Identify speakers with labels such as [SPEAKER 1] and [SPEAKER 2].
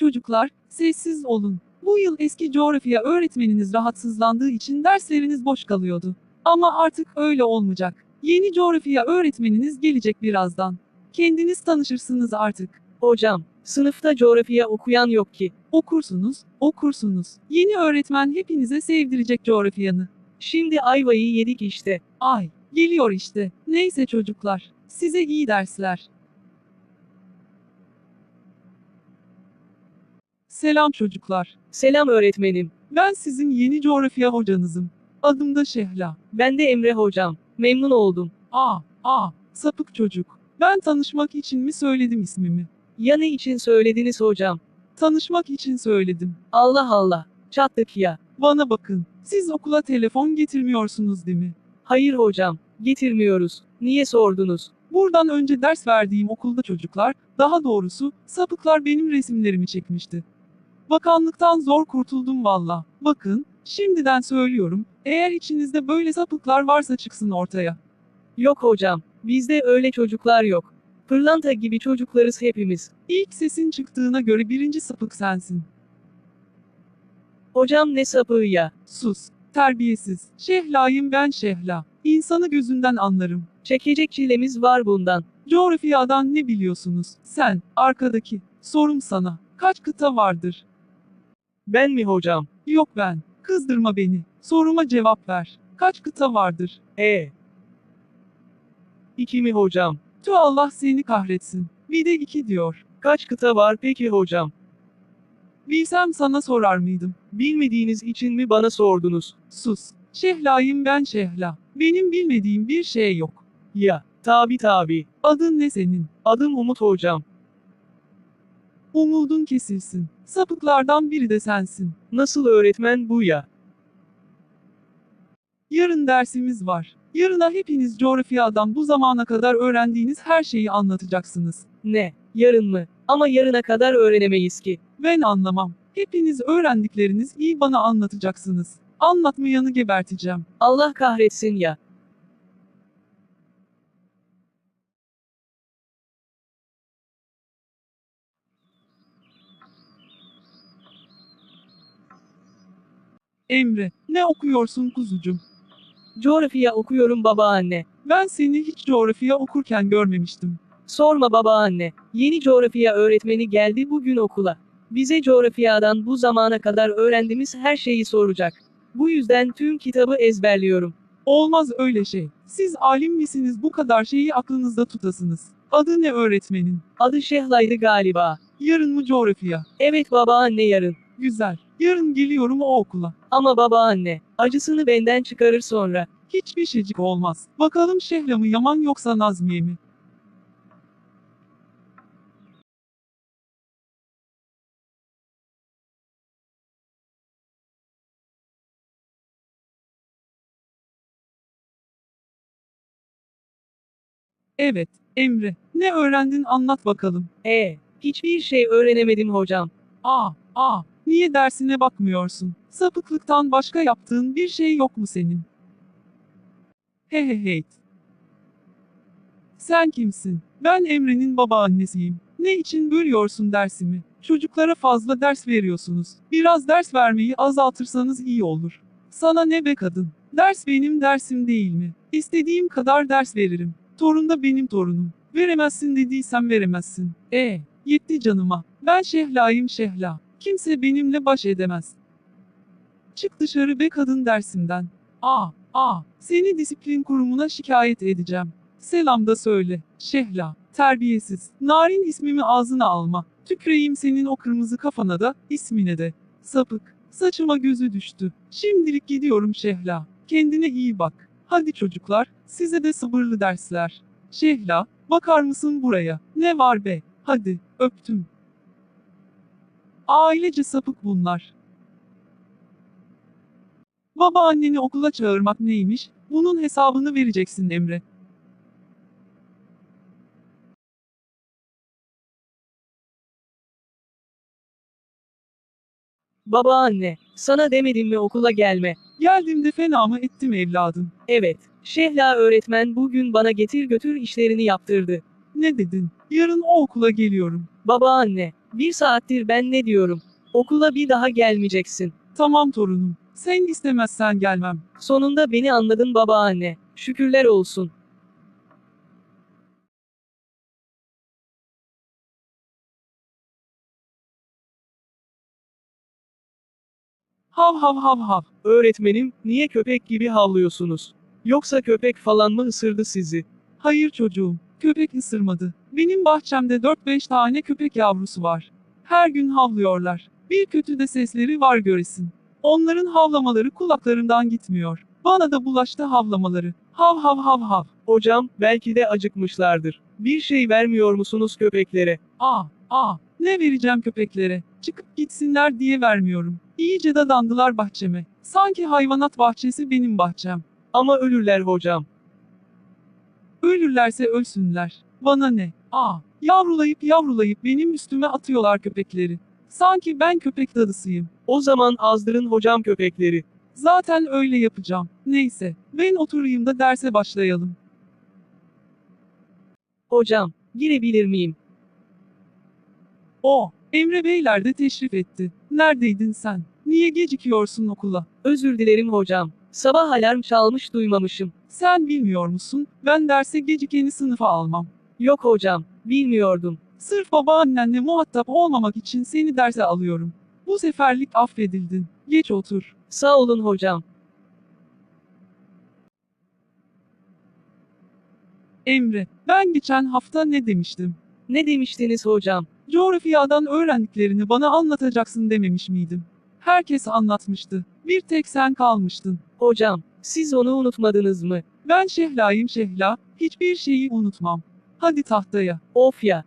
[SPEAKER 1] Çocuklar, sessiz olun. Bu yıl eski coğrafya öğretmeniniz rahatsızlandığı için dersleriniz boş kalıyordu. Ama artık öyle olmayacak. Yeni coğrafya öğretmeniniz gelecek birazdan. Kendiniz tanışırsınız artık.
[SPEAKER 2] Hocam, sınıfta coğrafya okuyan yok ki.
[SPEAKER 1] Okursunuz, okursunuz. Yeni öğretmen hepinize sevdirecek coğrafyanı.
[SPEAKER 2] Şimdi ayvayı yedik işte.
[SPEAKER 1] Ay, geliyor işte. Neyse çocuklar, size iyi dersler. Selam çocuklar.
[SPEAKER 2] Selam öğretmenim.
[SPEAKER 1] Ben sizin yeni coğrafya hocanızım. Adım da Şehla.
[SPEAKER 2] Ben de Emre hocam. Memnun oldum.
[SPEAKER 1] Aa, aa, sapık çocuk. Ben tanışmak için mi söyledim ismimi?
[SPEAKER 2] Ya ne için söylediniz hocam?
[SPEAKER 1] Tanışmak için söyledim.
[SPEAKER 2] Allah Allah. Çattık ya.
[SPEAKER 1] Bana bakın. Siz okula telefon getirmiyorsunuz değil mi?
[SPEAKER 2] Hayır hocam. Getirmiyoruz. Niye sordunuz?
[SPEAKER 1] Buradan önce ders verdiğim okulda çocuklar, daha doğrusu sapıklar benim resimlerimi çekmişti. Bakanlıktan zor kurtuldum valla. Bakın, şimdiden söylüyorum, eğer içinizde böyle sapıklar varsa çıksın ortaya.
[SPEAKER 2] Yok hocam. Bizde öyle çocuklar yok. Pırlanta gibi çocuklarız hepimiz.
[SPEAKER 1] İlk sesin çıktığına göre birinci sapık sensin.
[SPEAKER 2] Hocam ne sapığı ya.
[SPEAKER 1] Sus, terbiyesiz. Şehlayım ben Şehla. İnsanı gözünden anlarım.
[SPEAKER 2] Çekecek çilemiz var bundan.
[SPEAKER 1] Coğrafyadan ne biliyorsunuz? Sen, arkadaki. Sorum sana. Kaç kıta vardır?
[SPEAKER 2] Ben mi hocam?
[SPEAKER 1] Yok ben. Kızdırma beni. Soruma cevap ver. Kaç kıta vardır?
[SPEAKER 2] E. İki mi hocam?
[SPEAKER 1] Tü Allah seni kahretsin. Bir de iki diyor.
[SPEAKER 2] Kaç kıta var peki hocam?
[SPEAKER 1] Bilsem sana sorar mıydım?
[SPEAKER 2] Bilmediğiniz için mi bana sordunuz?
[SPEAKER 1] Sus. Şehlayım ben Şehla. Benim bilmediğim bir şey yok.
[SPEAKER 2] Ya, tabi tabi.
[SPEAKER 1] Adın ne senin?
[SPEAKER 2] Adım Umut hocam.
[SPEAKER 1] Umudun kesilsin. Sapıklardan biri de sensin.
[SPEAKER 2] Nasıl öğretmen bu ya?
[SPEAKER 1] Yarın dersimiz var. Yarına hepiniz coğrafyadan bu zamana kadar öğrendiğiniz her şeyi anlatacaksınız.
[SPEAKER 2] Ne? Yarın mı? Ama yarına kadar öğrenemeyiz ki.
[SPEAKER 1] Ben anlamam. Hepiniz öğrendikleriniz iyi bana anlatacaksınız. Anlatmayanı geberteceğim.
[SPEAKER 2] Allah kahretsin ya.
[SPEAKER 1] Emre, ne okuyorsun kuzucum?
[SPEAKER 2] Coğrafya okuyorum babaanne.
[SPEAKER 1] Ben seni hiç coğrafya okurken görmemiştim.
[SPEAKER 2] Sorma babaanne. Yeni coğrafya öğretmeni geldi bugün okula. Bize coğrafyadan bu zamana kadar öğrendiğimiz her şeyi soracak. Bu yüzden tüm kitabı ezberliyorum.
[SPEAKER 1] Olmaz öyle şey. Siz alim misiniz bu kadar şeyi aklınızda tutasınız? Adı ne öğretmenin?
[SPEAKER 2] Adı Şehlay'dı galiba.
[SPEAKER 1] Yarın mı coğrafya?
[SPEAKER 2] Evet babaanne yarın.
[SPEAKER 1] Güzel. Yarın geliyorum o okula.
[SPEAKER 2] Ama babaanne, acısını benden çıkarır sonra.
[SPEAKER 1] Hiçbir şeycik olmaz. Bakalım Şehla mı Yaman yoksa Nazmiye mi? Evet, Emre. Ne öğrendin anlat bakalım.
[SPEAKER 2] E, hiçbir şey öğrenemedim hocam.
[SPEAKER 1] Aa, aa, niye dersine bakmıyorsun? Sapıklıktan başka yaptığın bir şey yok mu senin? He he hey. Sen kimsin? Ben Emre'nin babaannesiyim. Ne için bölüyorsun dersimi? Çocuklara fazla ders veriyorsunuz. Biraz ders vermeyi azaltırsanız iyi olur. Sana ne be kadın? Ders benim dersim değil mi? İstediğim kadar ders veririm. Torun da benim torunum. Veremezsin dediysem veremezsin. E, yetti canıma. Ben Şehla'yım Şehla. Kimse benimle baş edemez. Çık dışarı be kadın dersimden. Aa, aa, seni disiplin kurumuna şikayet edeceğim. Selam da söyle. Şehla, terbiyesiz. Narin ismimi ağzına alma. Tükreyim senin o kırmızı kafana da, ismine de. Sapık. Saçıma gözü düştü. Şimdilik gidiyorum Şehla. Kendine iyi bak. Hadi çocuklar, size de sabırlı dersler. Şehla, bakar mısın buraya? Ne var be? Hadi, öptüm. Ailece sapık bunlar. Babaanneni okula çağırmak neymiş? Bunun hesabını vereceksin Emre.
[SPEAKER 2] Babaanne, sana demedim mi okula gelme?
[SPEAKER 1] Geldiğimde fena mı ettim evladım?
[SPEAKER 2] Evet, Şehla öğretmen bugün bana getir götür işlerini yaptırdı.
[SPEAKER 1] Ne dedin? Yarın o okula geliyorum.
[SPEAKER 2] Babaanne, Bir saattir ben ne diyorum? Okula bir daha gelmeyeceksin.
[SPEAKER 1] Tamam torunum. Sen istemezsen gelmem.
[SPEAKER 2] Sonunda beni anladın babaanne. Şükürler olsun.
[SPEAKER 1] Hav hav hav hav.
[SPEAKER 2] Öğretmenim, niye köpek gibi havlıyorsunuz? Yoksa köpek falan mı ısırdı sizi?
[SPEAKER 1] Hayır çocuğum. Köpek ısırmadı. Benim bahçemde 4-5 tane köpek yavrusu var. Her gün havlıyorlar. Bir kötü de sesleri var göresin. Onların havlamaları kulaklarımdan gitmiyor. Bana da bulaştı havlamaları. Hav hav hav hav.
[SPEAKER 2] Hocam, belki de acıkmışlardır. Bir şey vermiyor musunuz köpeklere?
[SPEAKER 1] Aa, aa, ne vereceğim köpeklere? Çıkıp gitsinler diye vermiyorum. İyice dadandılar bahçeme. Sanki hayvanat bahçesi benim bahçem.
[SPEAKER 2] Ama ölürler hocam.
[SPEAKER 1] Ölürlerse ölsünler. Bana ne? Aa, yavrulayıp yavrulayıp benim üstüme atıyorlar köpekleri. Sanki ben köpek dadısıyım.
[SPEAKER 2] O zaman azdırın hocam köpekleri.
[SPEAKER 1] Zaten öyle yapacağım. Neyse, ben oturayım da derse başlayalım.
[SPEAKER 2] Hocam, girebilir miyim?
[SPEAKER 1] O, Emre Beyler de teşrif etti. Neredeydin sen? Niye gecikiyorsun okula?
[SPEAKER 2] Özür dilerim hocam. Sabah alarm çalmış duymamışım.
[SPEAKER 1] Sen bilmiyor musun? Ben derse gecikeni sınıfa almam.
[SPEAKER 2] Yok hocam, bilmiyordum.
[SPEAKER 1] Sırf babaannenle muhatap olmamak için seni derse alıyorum. Bu seferlik affedildin. Geç otur.
[SPEAKER 2] Sağ olun hocam.
[SPEAKER 1] Emre, ben geçen hafta ne demiştim?
[SPEAKER 2] Ne demiştiniz hocam?
[SPEAKER 1] Coğrafyadan öğrendiklerini bana anlatacaksın dememiş miydim? Herkes anlatmıştı. Bir tek sen kalmıştın.
[SPEAKER 2] Hocam, siz onu unutmadınız mı?
[SPEAKER 1] Ben Şehla'yım Şehla, hiçbir şeyi unutmam. Hadi tahtaya.
[SPEAKER 2] Of ya,